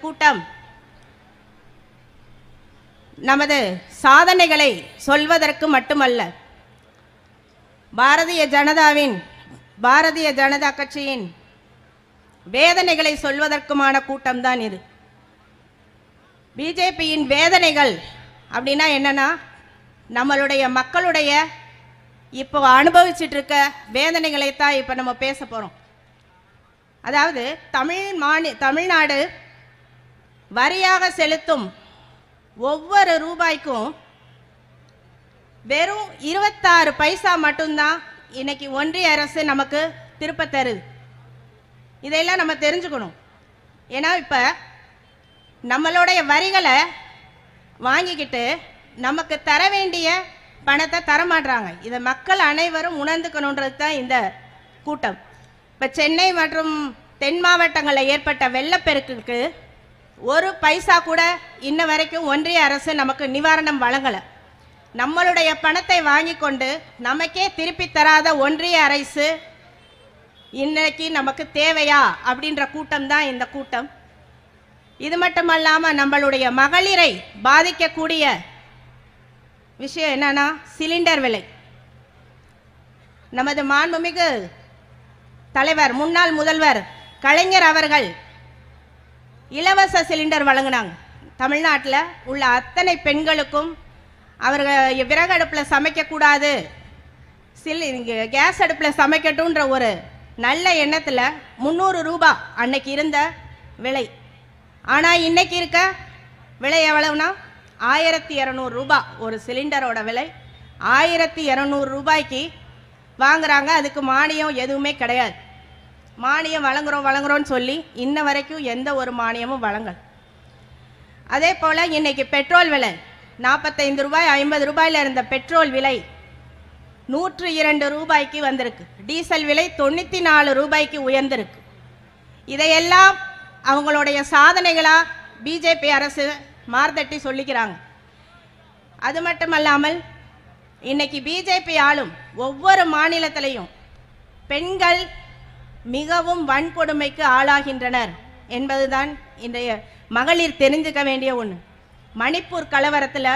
கூட்டம். நமது சாதனைகளை சொல்வதற்கு மட்டுமல்ல பாரதிய ஜனதாவின் பாரதிய ஜனதா கட்சியின் வேதனைகளை சொல்வதற்குமான கூட்டம்தான் இது. பிஜேபியின் வேதனைகள் அப்படின்னா என்னன்னா நம்மளுடைய மக்களுடைய இப்போ அனுபவிச்சுட்டு இருக்க வேதனைகளை தான் இப்போ நம்ம பேச போகிறோம் அதாவது தமிழ் மாநி தமிழ்நாடு வரியாக செலுத்தும் ஒவ்வொரு ரூபாய்க்கும் வெறும் இருபத்தாறு பைசா மட்டும்தான் இன்னைக்கு ஒன்றிய அரசு நமக்கு திருப்ப தருது. இதையெல்லாம் நம்ம தெரிஞ்சுக்கணும். ஏன்னா இப்போ நம்மளுடைய வரிகளை வாங்கிக்கிட்டு நமக்கு தர வேண்டிய பணத்தை தரமாட்றாங்க இதை மக்கள் அனைவரும் உணர்ந்துக்கணுன்றது தான் இந்த கூட்டம். இப்போ சென்னை மற்றும் தென் மாவட்டங்களில் ஏற்பட்ட வெள்ளப்பெருக்குக்கு ஒரு பைசா கூட இன்ன வரைக்கும் ஒன்றிய அரசு நமக்கு நிவாரணம் வழங்கலை. நம்மளுடைய பணத்தை வாங்கி கொண்டு நமக்கே திருப்பி தராத ஒன்றிய அரசு இன்னைக்கு நமக்கு தேவையா அப்படின்ற கூட்டம் தான் இந்த கூட்டம். இது மட்டுமல்லாமல் நம்மளுடைய மகளிரை பாதிக்கக்கூடிய விஷயம் என்னன்னா சிலிண்டர் விலை. நமது மாண்புமிகு தலைவர் முன்னாள் முதல்வர் கலைஞர் அவர்கள் இலவச சிலிண்டர் வழங்கினாங்க. தமிழ்நாட்டில் உள்ள அத்தனை பெண்களுக்கும் அவர்கள் விறகு அடுப்பில் சமைக்கக்கூடாது. சில் கேஸ் அடுப்பில் சமைக்கட்டுன்ற ஒரு நல்ல எண்ணத்தில் முந்நூறு ரூபாய் அன்னைக்கு இருந்த விலை. ஆனால் இன்னைக்கு இருக்க விலை எவ்வளவுனா? ஆயிரத்தி இரநூறு ரூபா ஒரு சிலிண்டரோட விலை. ஆயிரத்தி இரநூறு ரூபாய்க்கு வாங்குறாங்க. அதுக்கு மானியம் எதுவுமே கிடையாது. மானியம் வழங்குறோம் வழங்குறோம்னு சொல்லி இன்ன வரைக்கும் எந்த ஒரு மானியமும் வழங்கல். அதே போல் இன்னைக்கு பெட்ரோல் விலை நாற்பத்தைந்து ரூபாய் ஐம்பது ரூபாயில் இருந்த பெட்ரோல் விலை நூற்று இரண்டு ரூபாய்க்கு வந்திருக்கு. டீசல் விலை தொண்ணூற்றி நாலு ரூபாய்க்கு உயர்ந்திருக்கு. இதையெல்லாம் அவங்களுடைய சாதனைகளாக பிஜேபி அரசு மார்தட்டி சொல்லிக்கிறாங்க. அது மட்டுமல்லாமல் இன்னைக்கு பிஜேபி ஆளும் ஒவ்வொரு மாநிலத்திலையும் பெண்கள் மிகவும் வன்கொடுமைக்கு ஆளாகின்றனர் என்பதுதான் இன்றைய மகளிர் தெரிஞ்சுக்க வேண்டிய ஒன்று மணிப்பூர் கலவரத்தில்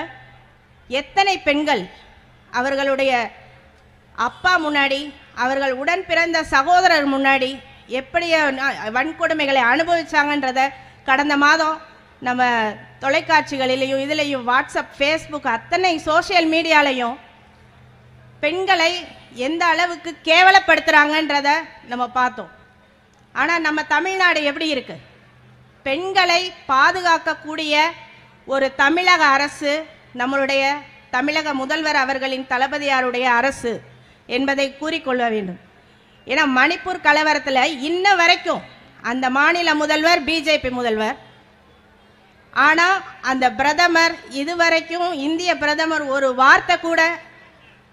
எத்தனை பெண்கள் அவர்களுடைய அப்பா முன்னாடி அவர்கள் உடன் பிறந்த சகோதரர் முன்னாடி எப்படி வன்கொடுமைகளை அனுபவிச்சாங்கன்றத கடந்த மாதம் நம்ம தொலைக்காட்சிகளிலையும் இதுலேயும் வாட்ஸ்அப் ஃபேஸ்புக் அத்தனை சோஷியல் மீடியாலையும் பெண்களை எந்த அளவுக்கு கேவலப்படுத்துகிறாங்கன்றத நம்ம பார்த்தோம். ஆனால் நம்ம தமிழ்நாடு எப்படி இருக்கு? பெண்களை பாதுகாக்கக்கூடிய ஒரு தமிழக அரசு நம்மளுடைய தமிழக முதல்வர் அவர்களின் தளபதியாருடைய அரசு என்பதை கூறிக்கொள்ள வேண்டும். ஏன்னா மணிப்பூர் கலவரத்தில் இன்ன வரைக்கும் அந்த மாநில முதல்வர் பிஜேபி முதல்வர் ஆனால் அந்த பிரதமர் இதுவரைக்கும் இந்திய பிரதமர் ஒரு வார்த்தை கூட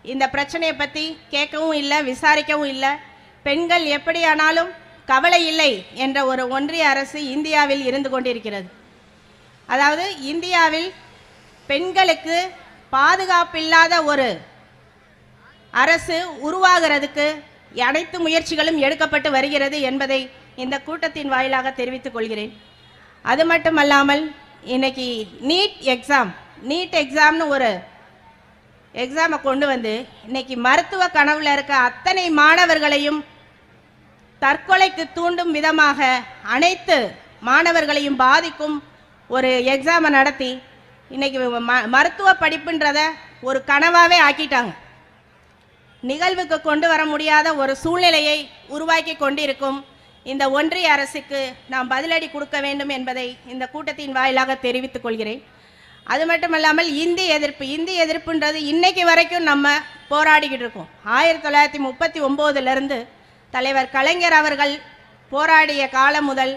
இந்த பிரச்சனையை பற்றி கேட்கவும் இல்லை விசாரிக்கவும் இல்லை. பெண்கள் எப்படியானாலும் கவலை இல்லை என்ற ஒரு ஒன்றிய அரசு இந்தியாவில் இருந்து கொண்டிருக்கிறது. அதாவது இந்தியாவில் பெண்களுக்கு பாதுகாப்பில்லாத ஒரு அரசு உருவாகிறதுக்கு அனைத்து முயற்சிகளும் எடுக்கப்பட்டு வருகிறது என்பதை இந்த கூட்டத்தின் வாயிலாக தெரிவித்துக் கொள்கிறேன். அது மட்டுமல்லாமல் இன்னைக்கு நீட் எக்ஸாம் நீட் எக்ஸாம்னு ஒரு எக்ஸாமை கொண்டு வந்து இன்னைக்கு மருத்துவ கனவுல இருக்க அத்தனை மாணவர்களையும் தற்கொலைக்கு தூண்டும் விதமாக அனைத்து மாணவர்களையும் பாதிக்கும் ஒரு எக்ஸாமை நடத்தி இன்னைக்கு ம- மருத்துவ படிப்புன்றத ஒரு கனவாகவே ஆக்கிட்டாங்க. நிகழ்வுக்கு கொண்டு வர முடியாத ஒரு சூழ்நிலையை உருவாக்கி கொண்டிருக்கும் இந்த ஒன்றிய அரசுக்கு நாம் பதிலடி கொடுக்க வேண்டும் என்பதை இந்த கூட்டத்தின் வாயிலாக தெரிவித்துக் கொள்கிறேன். அது மட்டும் இல்லாமல் இந்தி எதிர்ப்பு இந்தி எதிர்ப்புன்றது இன்னைக்கு வரைக்கும் நம்ம போராடிக்கிட்டு இருக்கோம். ஆயிரத்தி தொள்ளாயிரத்தி முப்பத்தி ஒம்போதுலேருந்து தலைவர் கலைஞர் அவர்கள் போராடிய காலம் முதல்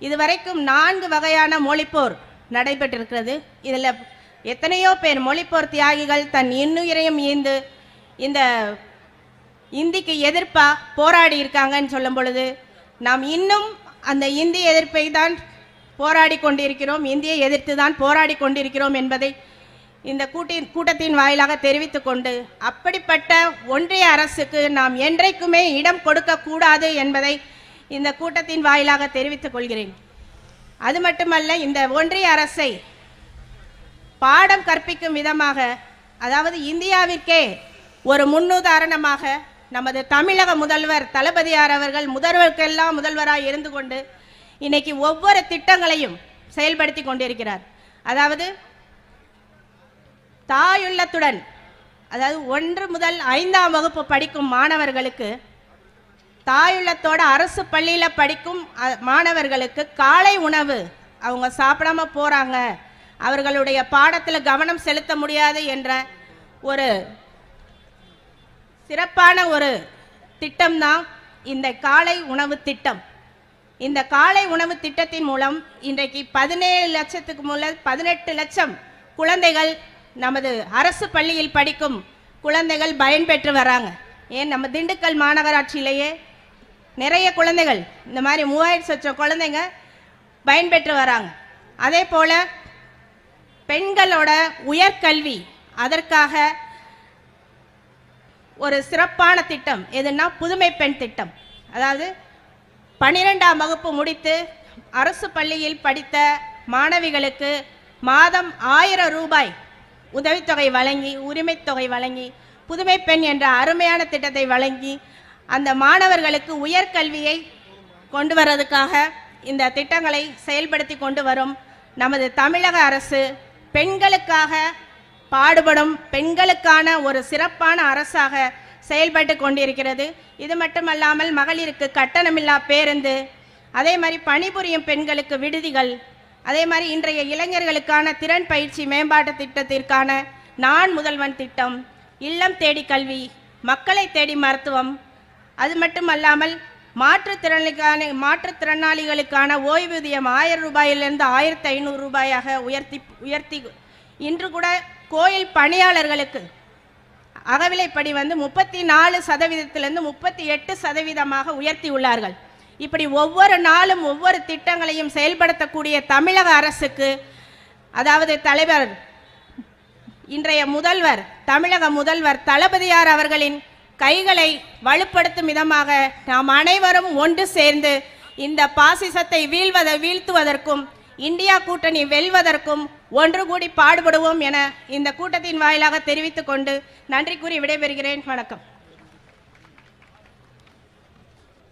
இதுவரைக்கும் நான்கு வகையான மொழிப்போர் நடைபெற்றிருக்கிறது. இதில் எத்தனையோ பேர் மொழிப்போர் தியாகிகள் தன் இன்னுயிரையும் ஈந்து இந்த இந்திக்கு எதிர்ப்பாக போராடி இருக்காங்கன்னு சொல்லும் பொழுது நாம் இன்னும் அந்த இந்தி எதிர்ப்பை தான் போராடி கொண்டிருக்கிறோம். இந்தியை எதிர்த்து தான் போராடி கொண்டிருக்கிறோம் என்பதை இந்த கூட்டின் கூட்டத்தின் வாயிலாக தெரிவித்து கொண்டு அப்படிப்பட்ட ஒன்றிய அரசுக்கு நாம் என்றைக்குமே இடம் கொடுக்கக்கூடாது என்பதை இந்த கூட்டத்தின் வாயிலாக தெரிவித்துக் கொள்கிறேன். அது மட்டுமல்ல இந்த ஒன்றிய அரசை பாடம் கற்பிக்கும் விதமாக அதாவது இந்தியாவிற்கே ஒரு முன்னுதாரணமாக நமது தமிழக முதல்வர் தளபதியார் அவர்கள் முதல்வருக்கெல்லாம் முதல்வராக இருந்து கொண்டு இன்னைக்கு ஒவ்வொரு திட்டங்களையும் செயல்படுத்தி கொண்டிருக்கிறார். அதாவது தாயுள்ளத்துடன் அதாவது ஒன்று முதல் ஐந்தாம் வகுப்பு படிக்கும் மாணவர்களுக்கு தாயுள்ளத்தோட அரசு பள்ளியில் படிக்கும் மாணவர்களுக்கு காலை உணவு அவங்க சாப்பிடாம போகிறாங்க அவர்களுடைய பாடத்தில் கவனம் செலுத்த முடியாது என்ற ஒரு சிறப்பான ஒரு திட்டம்தான் இந்த காலை உணவு திட்டம். இந்த காலை உணவு திட்டத்தின் மூலம் இன்றைக்கு பதினேழு லட்சத்துக்கு மூல பதினெட்டு லட்சம் குழந்தைகள் நமது அரசு பள்ளியில் படிக்கும் குழந்தைகள் பயன்பெற்று வராங்க. ஏன்? நம்ம திண்டுக்கல் மாநகராட்சியிலேயே நிறைய குழந்தைகள் இந்த மாதிரி மூவாயிரத்து லட்சம் குழந்தைங்க பயன்பெற்று வராங்க. அதே போல் பெண்களோட உயர்கல்வி அதற்காக ஒரு சிறப்பான திட்டம் எதுனா புதுமை பெண் திட்டம். அதாவது பனிரெண்டாம் வகுப்பு முடித்து அரசு பள்ளியில் படித்த மாணவிகளுக்கு மாதம் ஆயிரம் ரூபாய் உதவித்தொகை வழங்கி உரிமைத்தொகை வழங்கி புதுமை பெண் என்ற அருமையான திட்டத்தை வழங்கி அந்த மாணவர்களுக்கு உயர்கல்வியை கொண்டு வர்றதுக்காக இந்த திட்டங்களை செயல்படுத்தி கொண்டு வரும் நமது தமிழக அரசு பெண்களுக்காக பாடுபடும் பெண்களுக்கான ஒரு சிறப்பான அரசாக செயல்பட்டு கொண்டிருக்கிறது. இது மட்டுமல்லாமல் மகளிருக்கு கட்டணமில்லா பேருந்து அதே மாதிரி பணிபுரியும் பெண்களுக்கு விடுதிகள் அதே மாதிரி இன்றைய இளைஞர்களுக்கான திறன் பயிற்சி மேம்பாட்டு திட்டத்திற்கான நான் முதல்வன் திட்டம் இல்லம் தேடி கல்வி மக்களை தேடி மருத்துவம் அது மட்டுமல்லாமல் மாற்றுத்திறனுக்கான மாற்றுத்திறனாளிகளுக்கான ஓய்வூதியம் ஆயிரம் ரூபாயிலிருந்து ஆயிரத்தி ஐநூறு ரூபாயாக உயர்த்தி உயர்த்தி இன்று கூட கோயில் பணியாளர்களுக்கு அகவிலைப்படி வந்து முப்பத்தி நாலு சதவீதத்திலிருந்து முப்பத்தி எட்டு சதவீதமாக உயர்த்தி உள்ளார்கள். இப்படி ஒவ்வொரு நாளும் ஒவ்வொரு திட்டங்களையும் செயல்படுத்தக்கூடிய தமிழக அரசுக்கு அதாவது தலைவர் இன்றைய முதல்வர் தமிழக முதல்வர் தளபதியார் அவர்களின் கைகளை வலுப்படுத்தும் விதமாக நாம் அனைவரும் ஒன்று சேர்ந்து இந்த பாசிசத்தை வீழ்வதை வீழ்த்துவதற்கும் இந்தியா கூட்டணி வெல்வதற்கும் ஒன்று கூடி பாடுபடுவோம் என இந்த கூட்டத்தின் வாயிலாக தெரிவித்துக் கொண்டு நன்றி கூறி விடைபெறுகிறேன். வணக்கம்.